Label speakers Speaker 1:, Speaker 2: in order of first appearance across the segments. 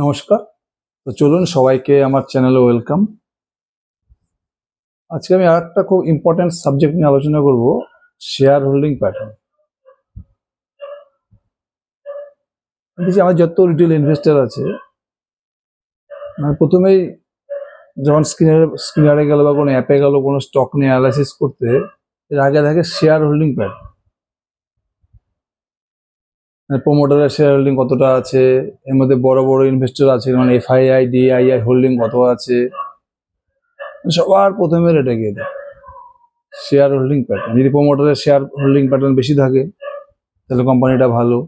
Speaker 1: নমস্কার। তো চলুন সবাইকে আমার চ্যানেলে ওয়েলকাম আজকে আমি আর একটা খুব ইম্পর্টেন্ট সাবজেক্ট নিয়ে আলোচনা করব শেয়ার হোল্ডিং প্যাটার্ন দেখছি আমার যত রিটেল ইনভেস্টার আছে মানে প্রথমেই যখন স্ক্রিনারে স্ক্রিনারে গেল বা কোনো অ্যাপে গেল, কোনো স্টক নিয়ে অ্যানালাইসিস করতে, এর আগে থাকে শেয়ার হোল্ডিং প্যাটার্ন প্রোমোটারের শেয়ার হোল্ডিং কতটা আছে? এর মধ্যে বড় বড় ইনভেস্টর আছে মানে এফআইআই ডিআইআই হোল্ডিং কত আছে? সবার প্রথমে এটা গিয়ে দেয় শেয়ার হোল্ডিং প্যাটার্ন যদি প্রোমোটারের শেয়ার হোল্ডিং প্যাটার্ন বেশি থাকে, তাহলে কোম্পানিটা ভালো।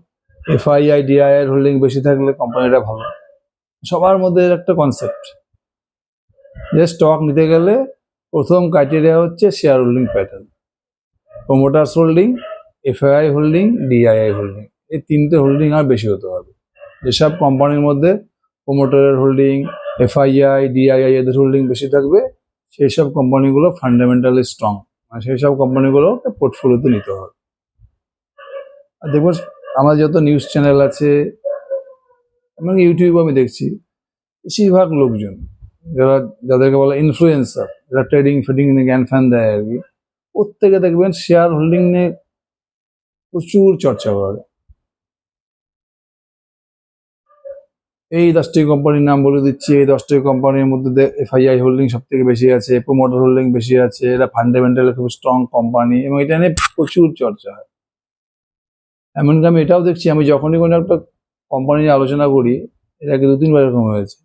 Speaker 1: এফআইআই ডিআইআই হোল্ডিং বেশি থাকলে কোম্পানিটা ভালো। সবার মধ্যে একটা কনসেপ্ট যে স্টক নিতে গেলে প্রথম ক্রাইটেরিয়া হচ্ছে share holding pattern promoters holding FII holding DII holding এই তিনটে হোল্ডিং আর বেশি হতে হবে। যেসব কোম্পানির মধ্যে প্রোমোটারের হোল্ডিং এফআইআই ডিআইআই এদের হোল্ডিং বেশি থাকবে সেই সব কোম্পানিগুলো ফান্ডামেন্টালি স্ট্রং মানে সেই সব কোম্পানিগুলোকে পোর্টফোলিওতে নিতে হবে। আর দেখবেন আমার যত নিউজ চ্যানেল আছে, এবং ইউটিউব আমি দেখছি, বেশিরভাগ লোকজন, যারা, যাদেরকে বলে ইনফ্লুয়েন্সার যারা ট্রেডিং ফেডিং নিয়ে জ্ঞান ফ্যান দেয় আর কি, প্রত্যেকে দেখবেন শেয়ার হোল্ডিং নিয়ে প্রচুর চর্চা করে। এই দশটি কোম্পানির নাম বলে দিচ্ছি। এই দশটি কোম্পানির মধ্যে এফআইআই হোল্ডিং সব থেকে বেশি আছে প্রোমোটার হোল্ডিং বেশি আছে, এরা ফান্ডামেন্টাল খুব স্ট্রং কোম্পানি এবং এটা নিয়ে প্রচুর চর্চা হয়। এমনকি আমি এটাও দেখছি, আমি যখনই কোনো একটা কোম্পানি নিয়ে আলোচনা করি আগে দু তিনবার এরকম হয়েছে।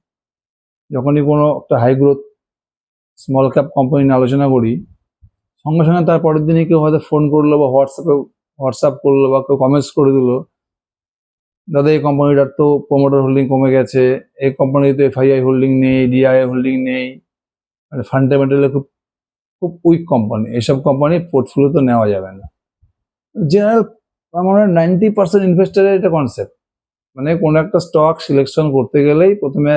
Speaker 1: যখনই কোনো একটা high growth small cap company নিয়ে আলোচনা করি, সঙ্গে সঙ্গে তার পরের দিনে কেউ হয়তো ফোন করল বা হোয়াটসঅ্যাপে হোয়াটসঅ্যাপ করল বা কেউ কমেন্টস করে দিলো দাদা, এই কোম্পানিটার তো প্রোমোটার হোল্ডিং কমে গেছে। এই কোম্পানিতে এফআইআই হোল্ডিং নেই ডিআই হোল্ডিং নেই। মানে ফান্ডামেন্টালি খুব খুব উইক কোম্পানি এসব কোম্পানি পোর্টফোলিওতে নেওয়া যাবে না। জেনারেল আমার নাইনটি পার্সেন্ট ইনভেস্টারের এটা কনসেপ্ট মানে কোনো একটা স্টক সিলেকশন করতে গেলেই প্রথমে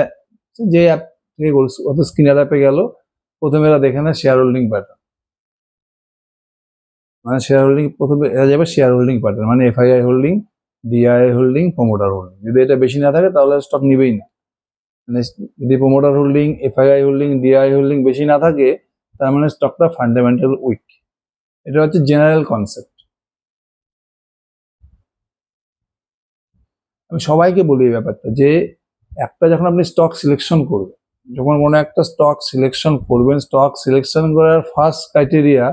Speaker 1: যে অ্যাপ থেকে অত স্ক্রিনার অ্যাপে গেল, প্রথমে এরা দেখে নেয় শেয়ার হোল্ডিং প্যাটার্ন মানে শেয়ার হোল্ডিং প্রথমে এরা যাবে শেয়ার হোল্ডিং প্যাটার্ন মানে FII holding DI holding promoter holding যদি এটা বেশি না থাকে, তাহলে স্টক নিবেই না। মানে যদি promoter holding FII holding DI holding বেশি না থাকে, তার মানে স্টকটা ফান্ডামেন্টাল উইক এটা হচ্ছে জেনারেল কনসেপ্ট আমি সবাইকে বলি এই ব্যাপারটা যে, একটা যখন আপনি স্টক সিলেকশন করবেন, যখন কোনো একটা স্টক সিলেকশন করবেন স্টক সিলেকশন করার ফার্স্ট ক্রাইটেরিয়া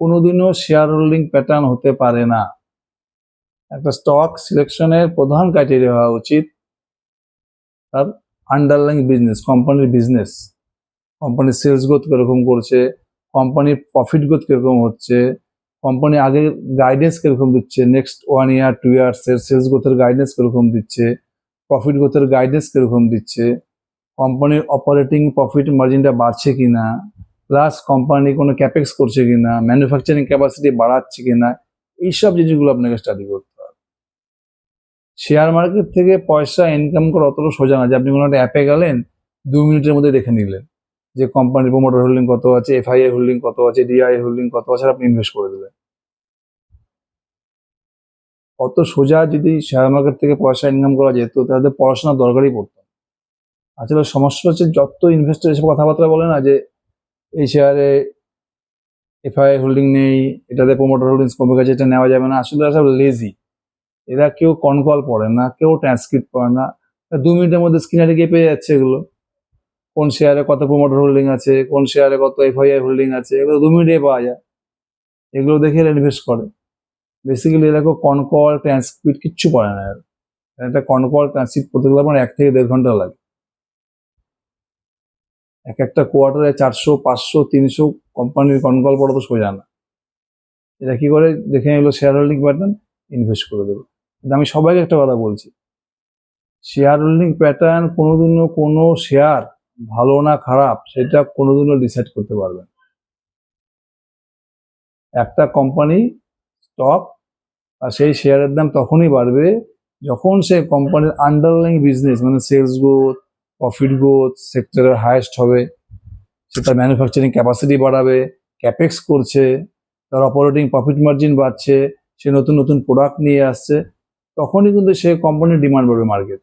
Speaker 1: কোনোদিনও শেয়ার হোল্ডিং প্যাটার্ন হতে পারে না। একটা স্টক সিলেকশনের প্রধান ক্রাইটেরিয়া হওয়া উচিত। তার আন্ডারলাইং বিজনেস কোম্পানির বিজনেস কোম্পানির সেলস গ্রোথ কীরকম করছে কোম্পানির প্রফিট গ্রোথ কীরকম হচ্ছে কোম্পানি আগে গাইডেন্স কীরকম দিচ্ছে next one year two years এর সেলস গ্রোথের গাইডেন্স কীরকম দিচ্ছে প্রফিট গ্রোথের গাইডেন্স কীরকম দিচ্ছে কোম্পানির অপারেটিং প্রফিট মার্জিনটা বাড়ছে কিনা প্লাস কোম্পানি কোনো ক্যাপেক্স করছে কিনা ম্যানুফ্যাকচারিং ক্যাপাসিটি বাড়াচ্ছে কিনা, এইসব জিনিসগুলো আপনাকে স্টাডি করতে শেয়ার মার্কেট থেকে পয়সা ইনকাম করা অতটা সোজা না যে আপনি কোনো একটা অ্যাপে গেলেন, দু মিনিটের মধ্যে দেখে নিলেন যে কোম্পানির প্রোমোটার হোল্ডিং কত আছে এফআইআই হোল্ডিং কত আছে ডিআই হোল্ডিং কত আছে আপনি ইনভেস্ট করে দেবেন অত সোজা যদি শেয়ার মার্কেট থেকে পয়সা ইনকাম করা যেত, তাহলে পড়াশোনার দরকারই পড়তো। আসলে সমস্যা হচ্ছে যত ইনভেস্টর এসব কথাবার্তা বলে না যে, এই শেয়ারে এফআইআই হোল্ডিং নেই, এটাতে প্রোমোটার হোল্ডিংস কমে গেছে, এটা নেওয়া যাবে না, আসলে সব লেজি এরা কেউ কনকল পড়ে না, কেউ ট্রান্সক্রিপ্ট পড়ে না। দু মিনিটের মধ্যে স্ক্রিনারে গিয়ে পেয়ে যাচ্ছে এগুলো। কোন শেয়ারে কত প্রোমোটার হোল্ডিং আছে, কোন শেয়ারে কত এফআইআই হোল্ডিং আছে, এগুলো দু মিনিটে পাওয়া যায়। এগুলো দেখে এরা ইনভেস্ট করে। বেসিক্যালি এরা কেউ কনকল ট্রান্সক্রিপ্ট কিচ্ছু পড়ে না এরা। একটা কনকল ট্রান্সক্রিপ্ট করতে গেলে আমার এক থেকে দেড় ঘণ্টা লাগে। এক একটা কোয়ার্টারে চারশো, পাঁচশো, তিনশো কোম্পানির কনকল পড়া তো সোজা না। এটা কি করে? দেখে এগুলো শেয়ার হোল্ডিং প্যাটার্ন ইনভেস্ট করে দেবো। আমি সবাইকে একটা কথা বলছি। শেয়ার হোল্ডিং প্যাটার্ন কোনোদিনও কোনো শেয়ার ভালো না খারাপ, সেটা কোনোদিনও ডিসাইড করতে পারবে না। একটা কোম্পানি স্টক আর সেই শেয়ারের দাম তখনই বাড়বে যখন সে কোম্পানির আন্ডারলাইং বিজনেস মানে সেলস গ্রোথ প্রফিট গ্রোথ সেক্টরের হায়েস্ট হবে। সে তার ম্যানুফ্যাকচারিং ক্যাপাসিটি বাড়াবে ক্যাপেক্স করছে, তার অপারেটিং প্রফিট মার্জিন বাড়ছে, সে নতুন নতুন প্রোডাক্ট নিয়ে আসছে। তখনই কিন্তু সে কোম্পানির ডিমান্ড বাড়বে মার্কেট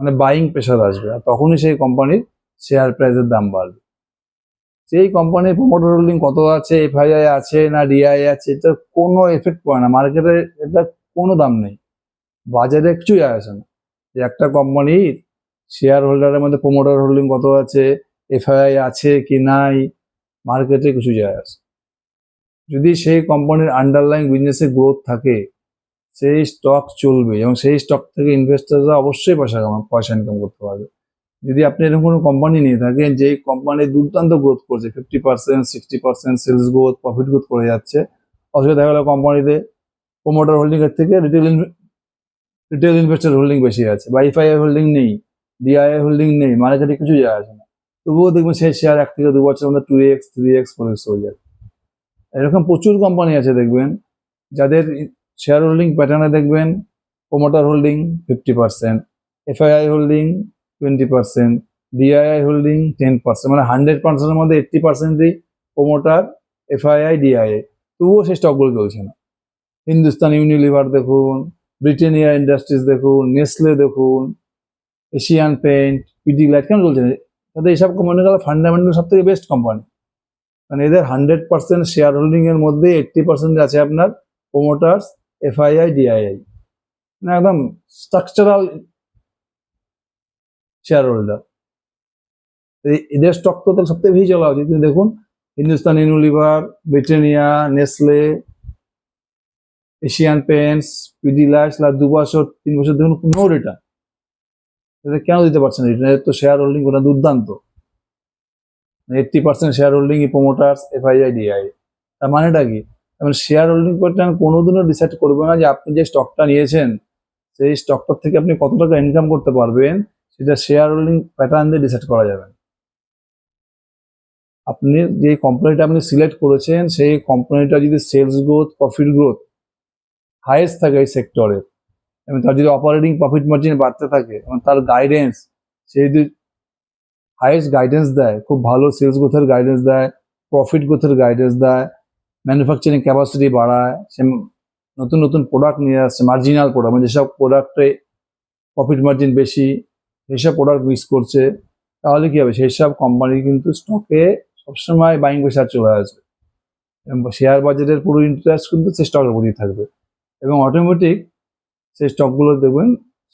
Speaker 1: মানে বাইং প্রেশার আসবে আর তখনই সেই কোম্পানির শেয়ার প্রাইসের দাম বাড়বে। সেই কোম্পানির প্রমোটার হোল্ডিং কত আছে এফআইআই আছে না ডিআই আছে এটা কোনো এফেক্ট পড়ে না। মার্কেটে এটা কোনো দাম নেই। বাজারে কিছু যায় আসে না। যে একটা কোম্পানির শেয়ার হোল্ডারের মধ্যে প্রমোটার হোল্ডিং কত আছে এফআইআই আছে কি নাই মার্কেটে কিছু যায় আসে যদি সেই কোম্পানির আন্ডারলাইন বিজনেসে গ্রোথ থাকে সেই স্টক চলবে এবং সেই স্টক থেকে ইনভেস্টাররা অবশ্যই পয়সা কামা, পয়সা ইনকাম করতে পারবে। যদি আপনি এরকম কোনো কোম্পানি নিয়ে থাকেন যে কোম্পানি দুর্দান্ত গ্রোথ করছে fifty percent sixty percent sales growth profit growth করে যাচ্ছে অথবা দেখা গেলো কোম্পানিতে প্রোমোটার হোল্ডিং এর থেকে রিটেল রিটেল ইনভেস্টার হোল্ডিং বেশি আছে, বা হোল্ডিং নেই ডিআইআই হোল্ডিং নেই মার্কেটে কিছু যায় আসে না। তবুও দেখবেন সেই শেয়ার এক থেকে দু বছরের মধ্যে two x three x four x হয়ে যায় এরকম প্রচুর কোম্পানি আছে দেখবেন, যাদের শেয়ার হোল্ডিং প্যাটার্নে দেখবেন promoter holding fifty percent FII holding twenty percent DII holding ten percent মানে হান্ড্রেড পার্সেন্টের মধ্যে এইট্টি পার্সেন্টই প্রোমোটার এফআইআই ডিআইআই তবুও সেই স্টকগুলো চলছে না। হিন্দুস্তান ইউনিলিভার দেখুন ব্রিটেনিয়া ইন্ডাস্ট্রিজ দেখুন নেসলে দেখুন এশিয়ান পেন্ট পিডি লাইট কেন চলছে না? তাদের এইসব কোম্পানিগুলো ফান্ডামেন্টাল সব থেকে বেস্ট কোম্পানি কারণ এদের হান্ড্রেড পার্সেন্ট শেয়ার হোল্ডিংয়ের মধ্যে এইট্টি পার্সেন্ট আছে আপনার প্রোমোটার্স এফআইআই ডিআইআই মানে একদম স্ট্রাকচারাল শেয়ার হোল্ডার এদের স্টক তো সব থেকে বেশি চলা উচিত। কিন্তু দেখুন Hindustan Unilever Britannia Nestle Asian Paints last দু বছর, তিন বছর দেখুন নো রিটার্ন এটা কেন দিতে পারছেন রিটার্ন এর তো শেয়ার হোল্ডিং ওটা দুর্দান্ত eighty percent share holding promoters FII DI তার মানেটা কি? মানে শেয়ার হোল্ডিং প্যাটার্ন কোনোদিনও ডিসাইড করবে না যে আপনি যে স্টকটা নিয়েছেন, সেই স্টকটার থেকে আপনি কত টাকা ইনকাম করতে পারবেন, সেটা শেয়ার হোল্ডিং প্যাটার্ন দিয়ে ডিসাইড করা যাবে আপনি যে কোম্পানিটা আপনি সিলেক্ট করেছেন, সেই কোম্পানিটা যদি sales growth profit growth highest থাকে এই সেক্টরের এবং তার যদি অপারেটিং প্রফিট মার্জিন বাড়তে থাকে, এবং তার গাইডেন্স সে যদি হাইয়েস্ট গাইডেন্স দেয়, খুব ভালো সেলস গ্রোথের গাইডেন্স দেয় প্রফিট গ্রোথের গাইডেন্স দেয় ম্যানুফ্যাকচারিং ক্যাপাসিটি বাড়ায়, সে নতুন নতুন প্রোডাক্ট নিয়ে আসছে মার্জিনাল প্রোডাক্ট মানে যেসব প্রোডাক্টে প্রফিট মার্জিন বেশি সেইসব প্রোডাক্ট মিস করছে, তাহলে কী হবে? সেই সব কোম্পানি কিন্তু স্টকে সবসময় বাইং প্রেশার চলে আসবে। শেয়ার বাজারের পুরো ইন্টারেস্ট কিন্তু সেই স্টকের প্রতি থাকবে। এবং অটোমেটিক সেই স্টকগুলো দেখবেন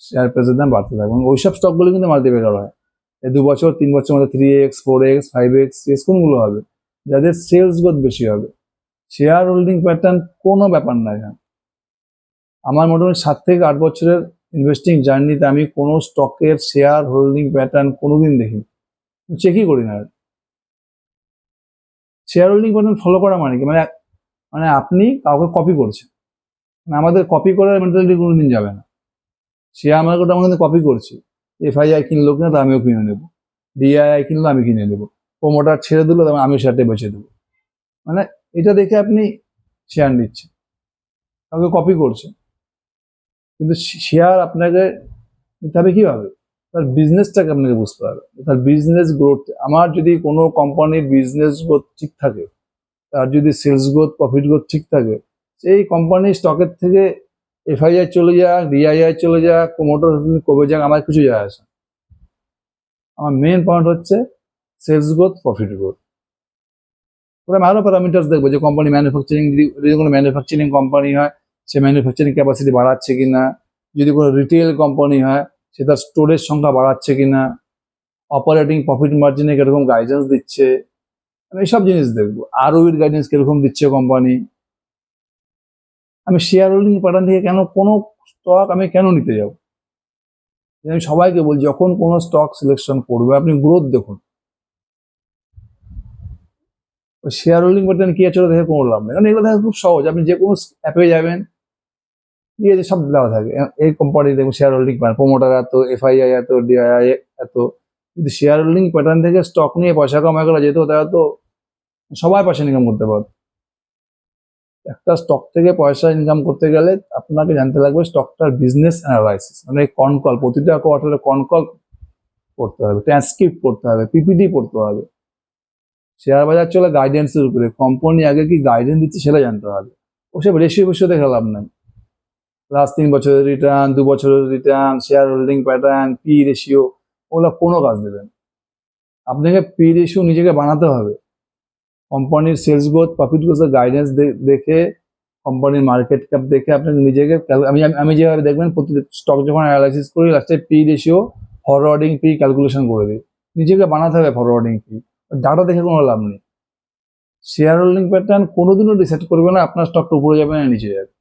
Speaker 1: শেয়ার প্রাইসের দাম বাড়তে থাকবে। এবং ওইসব স্টকগুলো কিন্তু মাল্টিপ্লেকার হয়। এই দু বছর, তিন বছর মধ্যে three x four x five x six কোনগুলো হবে? যাদের সেলস গ্রোথ বেশি হবে। শেয়ার হোল্ডিং প্যাটার্ন কোনো ব্যাপার না এখানে আমার মোটামুটি সাত থেকে আট বছরের ইনভেস্টিং জার্নিতে আমি কোনো স্টকের শেয়ার হোল্ডিং প্যাটার্ন কোনোদিন দেখিনি। চেকই করি না শেয়ার হোল্ডিং প্যাটার্ন ফলো করা মানে কি? মানে মানে আপনি কাউকে কপি করছেন। মানে আমাদের কপি করার মেন্টালিটি কোনোদিন যাবে না। শেয়ার মার্কেট কিন্তু কপি করছি। এফআইআই কিনলো কিনা তো আমিও কিনে নেব। ডিআইআই কিনলো আমি কিনে নেব। প্রোমোটার ছেড়ে দিলো তখন আমিও শেয়ারটা বেছে দেবো। মানে এটা দেখে আপনি শেয়ার নিচ্ছেন। কাউকে কপি করছেন। কিন্তু শেয়ার আপনাকে নিতে হবে কীভাবে? তার বিজনেসটাকে আপনাকে বুঝতে হবে। তার বিজনেস গ্রোথ আমার যদি কোনো কোম্পানির বিজনেস গ্রোথ ঠিক থাকে, তার যদি সেলস গ্রোথ প্রফিট গ্রোথ ঠিক থাকে, সেই কোম্পানির স্টকের থেকে এফআইআই চলে যাক ডিআইআই চলে যাক প্রোমোটার কবে যাক, আমার কিছু যায় আসে আমার মেন পয়েন্ট হচ্ছে সেলস গ্রোথ প্রফিট গ্রোথ ওরা আরও প্যারামিটার্স দেখব যে কোম্পানি ম্যানুফ্যাকচারিং যদি কোনো ম্যানুফ্যাকচারিং কোম্পানি হয়, সে ম্যানুফ্যাকচারিং ক্যাপাসিটি বাড়াচ্ছে কিনা। যদি কোনো রিটেল কোম্পানি হয়, সে তার স্টোরেজ সংখ্যা বাড়াচ্ছে কিনা। অপারেটিং প্রফিট মার্জিনে কীরকম গাইডেন্স দিচ্ছে। আমি এইসব জিনিস দেখব। আরও এর গাইডেন্স কীরকম দিচ্ছে কোম্পানি আমি শেয়ার হোল্ডিং প্যাটার্ন থেকে কেন, কোনো স্টক আমি কেন নিতে যাব? আমি সবাইকে বলি যখন কোনো স্টক সিলেকশন করবে, আপনি গ্রোথ দেখুন। শেয়ার হোল্ডিং প্যাটার্ন কি আছে দেখে কোনো লাভ নেই। কারণ এগুলো দেখা খুব সহজ। আপনি যে কোনো অ্যাপে যাবেন গিয়ে যে সব দেওয়া থাকে। এই কোম্পানি দেখুন শেয়ার হোল্ডিং প্যাটার্ন প্রোমোটার এত এফআইআই এত ডিআইআই এত। যদি শেয়ার হোল্ডিং প্যাটার্ন থেকে স্টক নিয়ে পয়সা কামাই করা যেত তারা তো সবাই পয়সা ইনকাম করতে পারত। একটা স্টক থেকে পয়সা ইনকাম করতে গেলে আপনাকে জানতে লাগবে স্টকটার বিজনেস অ্যানালাইসিস মানে কনকল প্রতিটা কোয়ার্টারে কনকল করতে হবে ট্রান্সক্রিপ্ট করতে হবে পিপিটি পড়তে হবে। শেয়ার বাজার চলে গাইডেন্সের উপরে। কোম্পানি আগে কি গাইডেন্স দিচ্ছে সেটা জানতে হবে। ওসব রেশিও দেখে লাভ নাই। লাস্ট তিন বছরের রিটার্ন দু বছরের return share holding pattern P ratio ওগুলো কোনো কাজ দেবেন আপনাকে পি রেশিও নিজেকে বানাতে হবে। কোম্পানির সেলস গ্রোথ প্রফিট গ্রোথের গাইডেন্স দেখে কোম্পানির মার্কেট ক্যাপ দেখে আপনাকে নিজেকে আমি আমি যেভাবে দেখবেন প্রতি স্টক যখন অ্যানালাইসিস করি লাস্টে P ratio forwarding P calculation করে দিই। নিজেকে বানাতে হবে ফরওয়ার্ডিং পি ডাটা দেখে কোনো লাভ নেই। শেয়ার হোল্ডিং প্যাটার্ন কোনোদিনও ডিসাইড করবে না, আপনার স্টকটা উপরে যাবে না, নিচে যাবে।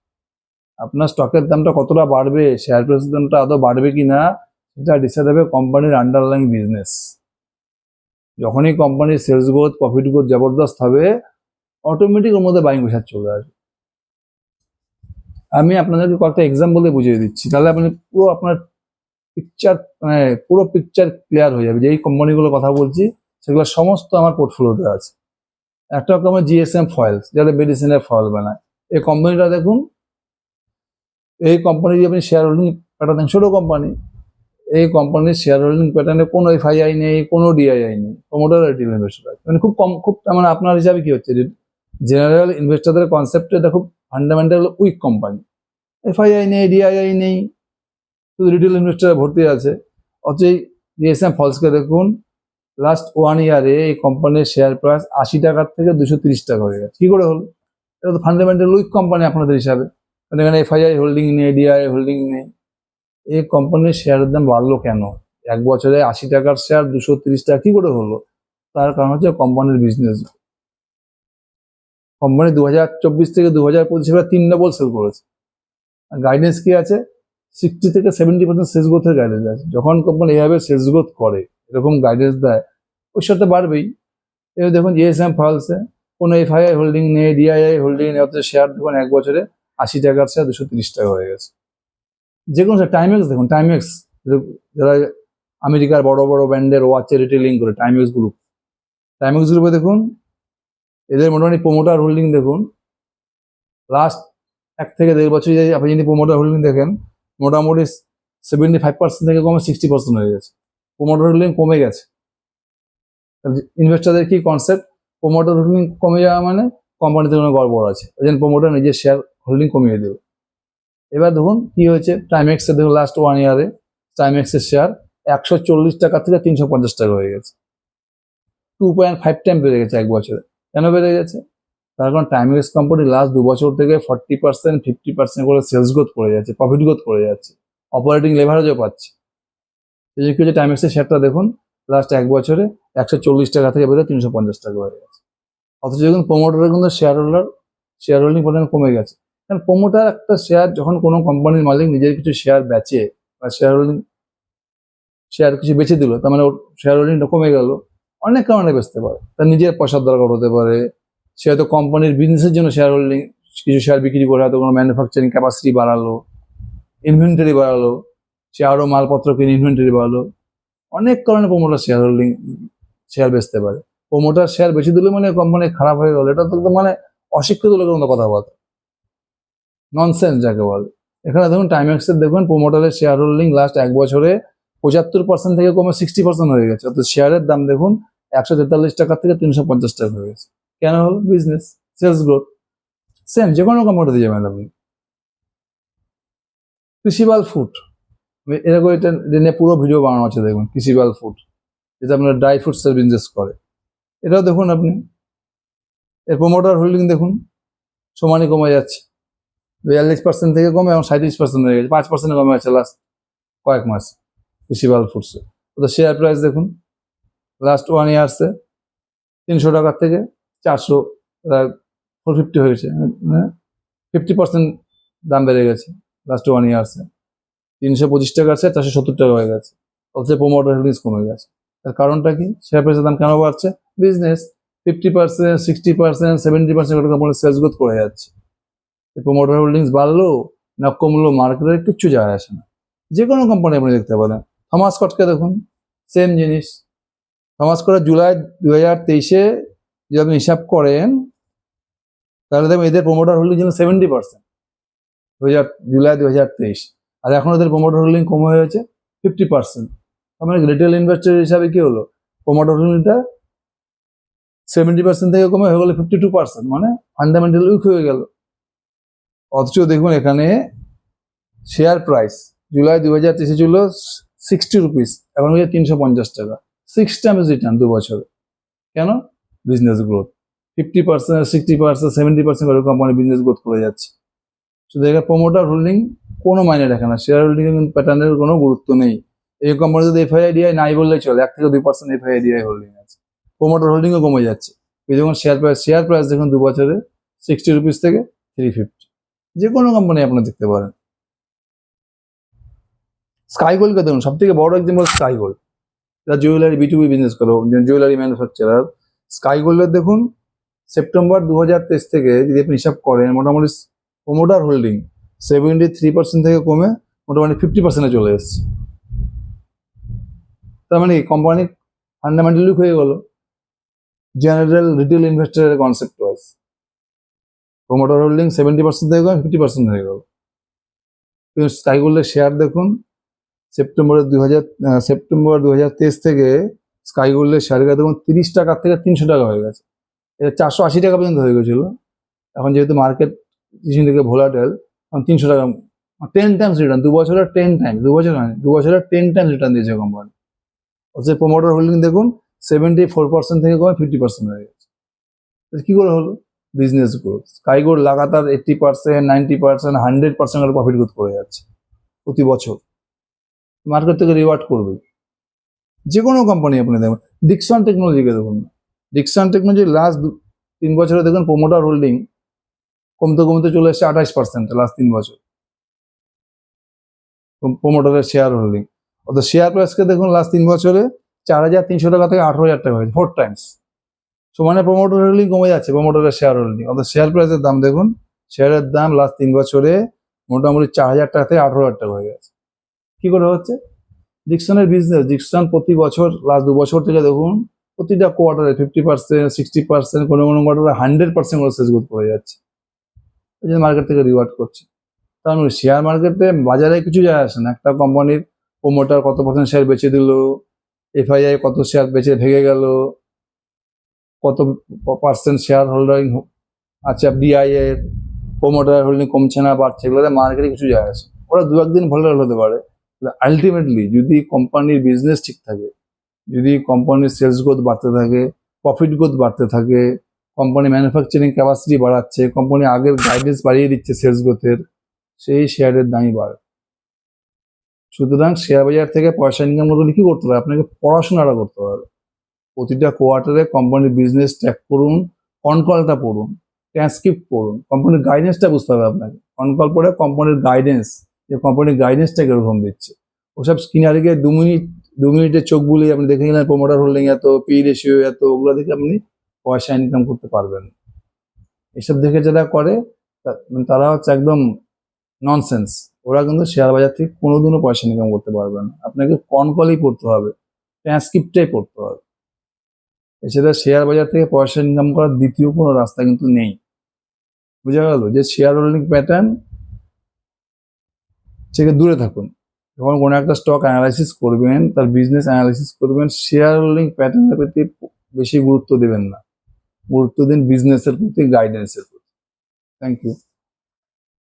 Speaker 1: আপনার স্টকের দামটা কতটা বাড়বে শেয়ার প্রাইসের দামটা আদৌ বাড়বে কি না, সেটা ডিসাইড হবে কোম্পানির আন্ডারলাইন বিজনেস যখনই কোম্পানির সেলস গ্রোথ প্রফিট গ্রোথ জবরদস্ত হবে অটোমেটিক ওর মধ্যে বাইং প্রেশার চলে আসবে। আমি আপনাদেরকে কয়েকটা এক্সাম্পল দিয়ে বুঝিয়ে দিচ্ছি। তাহলে আপনি পুরো আপনার পিকচার মানে পুরো পিকচার ক্লিয়ার হয়ে যাবে। যে এই কোম্পানিগুলোর কথা বলছি সেগুলো সমস্ত আমার পোর্টফোলিওতে আছে। একটা রকম জিএসএম ফয়েলস যারা মেডিসিনের ফয়েল বানায়। এই কোম্পানিটা দেখুন, এই কোম্পানি যদি আপনি শেয়ার হোল্ডিং প্যাটার্ন ছোটো কোম্পানি এই কোম্পানির শেয়ার হোল্ডিং প্যাটার্নে কোনো এফআইআই নেই, কোনো ডিআইআই নেই প্রমোটার ইনভেস্টর আছে। মানে খুব কম, খুব মানে আপনার হিসাবে কি হচ্ছে জেনারেল ইনভেস্টরদের কনসেপ্টে এটা খুব ফান্ডামেন্টাল উইক কোম্পানি এফআইআই নেই ডিআইআই নেই, শুধু রিটেল ইনভেস্টার ভর্তি আছে। অথচ এই জিএসএম ফলসকে দেখুন লাস্ট ওয়ান ইয়ারে এই কোম্পানির শেয়ার প্রাইস আশি টাকার থেকে দুশো তিরিশ টাকা হয়ে গেছে। কি করে হলো? এটা তো ফান্ডামেন্টাল উইক কোম্পানি আপনাদের হিসাবে। কারণ এখানে এফআইআই হোল্ডিং নেই ডিআই হোল্ডিং নেই। এই কোম্পানির শেয়ারের দাম বাড়লো কেন? এক বছরে আশি টাকার শেয়ার দুশো তিরিশ টাকা, কি করে হলো? তার কারণ হচ্ছে কোম্পানির বিজনেস কোম্পানি দু হাজার চব্বিশ থেকে দু হাজার পঁচিশ তিন ডবল সেল করেছে। গাইডেন্স কি আছে? সিক্সটি থেকে সেভেন্টি পার্সেন্ট সেলস গ্রোথের গাইডেন্স আছে। যখন কোম্পানি এইভাবে সেলস গ্রোথ করে এরকম গাইডেন্স দেয় সাথে বাড়বেই। এবার দেখুন জিএসএম ফলসে কোনো এফআইআই হোল্ডিং নেই ডিআইআই হোল্ডিং নেই, অথচ শেয়ার দেখুন এক বছরে আশি টাকার শেয়ার দুশো তিরিশ টাকা হয়ে গেছে। যে কোনো টাইমেক্স দেখুন টাইমেক্স যারা আমেরিকার বড় বড় ব্র্যান্ডের ওয়াচে রিটেলিং করে টাইমেক্স গ্রুপ টাইমেক্স গ্রুপে দেখুন, এদের মোটামুটি প্রোমোটার হোল্ডিং দেখুন লাস্ট এক থেকে দেড় বছর আপনি যদি প্রোমোটার হোল্ডিং দেখেন, মোটামুটি সেভেন্টি ফাইভ পার্সেন্ট থেকে কমে সিক্সটি পার্সেন্ট হয়ে গেছে। প্রোমোটার হোল্ডিং কমে গেছে। ইনভেস্টারদের কি কনসেপ্ট প্রোমোটার হোল্ডিং কমে যাওয়া মানে কোম্পানিতে কোনো গড়বড় আছে। ওই জন্য প্রোমোটার নিজের শেয়ার হোল্ডিং কমিয়ে দেবে। এবার দেখুন কি হয়েছে। টাইমেক্সের দেখুন লাস্ট ওয়ান ইয়ারে টাইমেক্সের শেয়ার একশো চল্লিশ টাকা থেকে তিনশো পঞ্চাশ টাকা হয়ে গেছে। টু পয়েন্ট ফাইভ টাইম বেড়ে গেছে এক বছরে। কেন বেড়ে গেছে? তার কারণ টাইমেক্স কোম্পানি লাস্ট দু বছর থেকে ফর্টি পার্সেন্ট ফিফটি পার্সেন্ট করে সেলস গ্রোথ করে যাচ্ছে প্রফিট গ্রোথ করে যাচ্ছে। অপারেটিং লেভারেজও পাচ্ছে। এই যে টাইমেক্সের শেয়ারটা দেখুন লাস্ট এক বছরে একশো চল্লিশ টাকা থেকে বেড়ে তিনশো পঞ্চাশ টাকা হয়ে গেছে। অথচ যখন প্রোমোটারের কিন্তু শেয়ার হোল্ডার শেয়ার হোল্ডিং পরিমাণ কমে গেছে। কারণ প্রোমোটার একটা শেয়ার যখন কোনো কোম্পানির মালিক নিজের কিছু শেয়ার বেচে বা শেয়ার হোল্ডিং শেয়ার কিছু বেছে দিল, তার মানে ওর শেয়ার হোল্ডিংটা কমে গেল, অনেক কারণে বেচতে পারে। তার নিজের পয়সার দরকার হতে পারে, সে হয়তো কোম্পানির বিজনেসের জন্য শেয়ার হোল্ডিং কিছু শেয়ার বিক্রি করে, হয়তো কোনো ম্যানুফ্যাকচারিং ক্যাপাসিটি বাড়ালো ইনভেন্টারি বাড়ালো সে আরও মালপত্র কিনে ইনভেন্টারি বাড়ালো। অনেক কারণে প্রোমোটার শেয়ার হোল্ডিং শেয়ার বেচতে পারে। প্রোমোটার শেয়ার বেশি দিলে মানে কোম্পানি খারাপ হয়ে গেল। এটা তো মানে অশিক্ষিত লোকের মতো কথাবার্তা। ননসেন্স যাকে বলে। এখানে দেখুন টাইমেক্সের দেখুন প্রোমোটারের শেয়ার হোল্ডিং লাস্ট এক বছরে পঁচাত্তর পার্সেন্ট থেকে কমে সিক্সটি পার্সেন্ট হয়ে গেছে। অর্থাৎ শেয়ারের দাম দেখুন, একশো তেতাল্লিশ টাকা থেকে তিনশো পঞ্চাশ টাকা হয়ে গেছে। কেন হলো? বিজনেস সেলস গ্রোথ সেম যে কোনো কোম্পানিতে যাবেন আপনি। কৃষিবাল ফুড এরকম এটা নিয়ে পুরো ভিডিও বানানো আছে, দেখুন কৃষিবাল ফুড যেটা আপনার ড্রাই ফ্রুটসের বিজনেস করে। এটাও দেখুন আপনি। এর প্রোমোটার হোল্ডিং দেখুন, সমানই কমে যাচ্ছে। বিয়াল্লিশ পার্সেন্ট থেকে কমে এবং সাঁত্রিশ পার্সেন্ট হয়ে গেছে, পাঁচ পার্সেন্ট কমে আছে লাস্ট কয়েক মাস কৃষিবাল ফুডসে ওদের শেয়ার প্রাইস দেখুন লাস্ট ওয়ান ইয়ার্সে তিনশো টাকার থেকে চারশো ফোর ফিফটি হয়েছে ফিফটি পার্সেন্ট দাম বেড়ে গেছে লাস্ট ওয়ান ইয়ার্সে তিনশো পঁচিশ টাকা আছে, চারশো সত্তর টাকা হয়ে গেছে। অথচ প্রোমোটার হোল্ডিংস কমে গেছে। তার কারণটা কি? শেয়ার প্রাইসের দাম কেন বাড়ছে? Business fifty percent sixty percent seventy percent company sales growth করে যাচ্ছে। প্রোমোটার হোল্ডিংস বাড়লো, না কমলো মার্কেটের কিচ্ছু যায় আসে না। যে কোনো কোম্পানি আপনি দেখতে পারেন। থমাস কটকে দেখুন সেম জিনিস। থমাস কট জুলাই দু হাজার তেইশে যদি আপনি হিসাব করেন, তাহলে দেখবেন এদের প্রোমোটার হোল্ডিং ছিল সেভেন্টি পার্সেন্ট দু হাজার জুলাই দু হাজার তেইশ। আর এখন ওদের প্রোমোটার হোল্ডিং কমে হয়েছে ফিফটি পার্সেন্ট তার মানে রিটেল ইনভেস্টর হিসাবে কি হলো? প্রোমোটার হোল্ডিংটা সেভেন্টি পার্সেন্ট থেকে কমে হয়ে গেলো ফিফটি টু পার্সেন্ট মানে ফান্ডামেন্টাল উইক হয়ে গেল। অথচ দেখুন এখানে শেয়ার প্রাইস জুলাই দু হাজার তেইশে ছিল সিক্সটি রুপিস এখন হচ্ছে তিনশো পঞ্চাশ টাকা। সিক্স টাইমস রিটার্ন দু বছরে। কেন? Business growth fifty percent sixty percent seventy percent company business growth করে যাচ্ছে। শুধু এখানে প্রমোটার হোল্ডিং কোনো মাইনে রাখে না। শেয়ার হোল্ডিং প্যাটার্নের কোনো গুরুত্ব নেই। এই কোম্পানি যদি এফআইআইডিআই নাই বললেই চলে। এক থেকে দুই পার্সেন্ট এফআইআইডিআই হোল্ডিং আছে। প্রমোটার হোল্ডিংও কমে যাচ্ছে। যখন শেয়ার প্রাইস শেয়ার প্রাইস দেখুন দু বছরে সিক্সটি রুপিস থেকে থ্রি ফিফটি যে কোনো কোম্পানি আপনারা দেখতে পারেন। স্কাই গোল্ডকে দেখুন। সব থেকে বড় এক্সাম্পল স্কাই গোল্ড যারা jewellery B to B business করো জুয়েলারি ম্যানুফ্যাকচারার স্কাই গোল্ডের দেখুন সেপ্টেম্বর দু হাজার তেইশ থেকে যদি আপনি হিসাব করেন, মোটামুটি promoter holding seventy three percent থেকে কমে মোটামুটি ফিফটি পার্সেন্টে চলে এসছে। তার মানে কোম্পানি ফান্ডামেন্টালি হয়ে গেল। জেনারেল রিটেল ইনভেস্টরের concept wise promoter holding seventy percent থেকে কমে ফিফটি পার্সেন্ট হয়ে গেল। কিন্তু স্কাই গোল্ডের শেয়ার দেখুন সেপ্টেম্বরের দুই হাজার সেপ্টেম্বর দু হাজার তেইশ থেকে স্কাই গোল্ডের শেয়ারের দেখুন তিরিশ টাকার থেকে তিনশো টাকা হয়ে গেছে। এটা চারশো আশি টাকা পর্যন্ত হয়ে গেছিল। এখন যেহেতু মার্কেট কিছুদিন থেকে ভোলাটেল তিনশো টাকা টেন টাইমস রিটার্ন দু বছরের টেন টাইমস দু বছর হয়নি দু বছরের টেন টাইমস রিটার্ন দিয়েছে কোম্পানি অথচ প্রমোটার হোল্ডিং দেখুন সেভেন্টি ফোর পার্সেন্ট থেকে কমে ফিফটি পার্সেন্ট হয়ে গেছে। কি করে হলো? বিজনেস গ্রোথ স্কাইগোল্ড লাগাতার eighty percent ninety percent hundred percent profit growth করে যাচ্ছে প্রতি বছর। মার্কেট থেকে রিওয়ার্ড করবে যে কোনো কোম্পানি আপনি দেখবেন ডিকসন টেকনোলজিকে দেখুন। ডিকসন টেকনোলজি লাস্ট তিন বছরে দেখুন প্রমোটার হোল্ডিং কমতে কমতে চলে এসছে আঠাশ পার্সেন্ট লাস্ট তিন বছর। প্রোমোটারের শেয়ার হোল্ডিং অত শেয়ার প্রাইসকে দেখুন লাস্ট তিন বছরে চার হাজার তিনশো টাকা থেকে আঠারো হাজার টাকা হয়েছে ফোর টাইমস সমানে প্রোমোটার হোল্ডিং কমে যাচ্ছে প্রোমোটারের শেয়ার হোল্ডিং অত শেয়ার প্রাইসের দাম দেখুন শেয়ারের দাম লাস্ট তিন বছরে মোটামুটি চার হাজার টাকা থেকে আঠারো হাজার টাকা হয়ে গেছে। কি করে হচ্ছে? ডিকশনের বিজনেস ডিকশন প্রতি বছর লাস্ট দু বছর থেকে দেখুন, প্রতিটা কোয়ার্টারে ফিফটি পার্সেন্ট সিক্সটি পার্সেন্ট কোনো কোনো কোয়ার্টারে হান্ড্রেড পার্সেন্ট করে সেজ গ্রোথ করে যাচ্ছে। এই জন্য মার্কেট থেকে রিওয়ার্ড করছে। কারণ শেয়ার মার্কেটে বাজারে কিছু যায় আসে না। একটা কোম্পানির প্রোমোটার কত পার্সেন্ট শেয়ার বেচে দিল এফআইআই কত শেয়ার বেচে ভেঙে গেল, কত পার্সেন্ট শেয়ার হোল্ডিং আচ্ছা ডিআই এর প্রোমোটার হোল্ডিং কমছে না, বাড়ছে, এগুলোতে মার্কেটে কিছু যায় আসে ওরা দু একদিন ভোল্টাইল হতে পারে। আলটিমেটলি যদি কোম্পানির বিজনেস ঠিক থাকে, যদি কোম্পানির সেলস গ্রোথ বাড়তে থাকে প্রফিট গ্রোথ বাড়তে থাকে কোম্পানি ম্যানুফ্যাকচারিং ক্যাপাসিটি বাড়াচ্ছে কোম্পানি আগের গাইডেন্স বাড়িয়ে দিচ্ছে সেলস গ্রোথের সেই শেয়ারের দামই বাড়ে সুতরাং শেয়ার বাজার থেকে পয়সা ইনকাম করতে হলে কি করতে হবে? আপনাকে পড়াশোনাটা করতে হবে। প্রতিটা কোয়ার্টারে কোম্পানির বিজনেস ট্র্যাক করুন অনকলটা পড়ুন ট্রান্সক্রিপ্ট পড়ুন কোম্পানির গাইডেন্সটা বুঝতে হবে আপনাকে। অনকল পড়ে কোম্পানির গাইডেন্স যে কোম্পানির গাইডেন্সটা কীরকম দিচ্ছে। ওসব স্কিনারে গিয়ে দু মিনিট, দু মিনিটের চোখ বুলিয়ে আপনি দেখে গেলেন প্রোমোটার হোল্ডিং এত পি রেশিও এত, ওগুলো দেখে আপনি পয়সা ইনকাম করতে পারবেন। এসব দেখে যারা করে মানে তারা হচ্ছে একদম ননসেন্স ওরা কিন্তু শেয়ার বাজার থেকে কোনোদিনও পয়সা ইনকাম করতে পারবে না। আপনাকে কনকলই পড়তে হবে ট্রান্সক্রিপ্টটাই পড়তে হবে। এছাড়া শেয়ার বাজার থেকে পয়সা ইনকাম করার দ্বিতীয় কোনো রাস্তা কিন্তু নেই। বোঝা গেল? যে শেয়ার হোল্ডিং প্যাটার্ন থেকে দূরে থাকুন। যখন কোনো একটা স্টক অ্যানালাইসিস করবেন, তার বিজনেস অ্যানালাইসিস করবেন শেয়ার হোল্ডিং প্যাটার্নের প্রতি বেশি গুরুত্ব দেবেন না। গুরুত্ব দিন বিজনেসের প্রতি গাইডেন্সের প্রতি। Thank you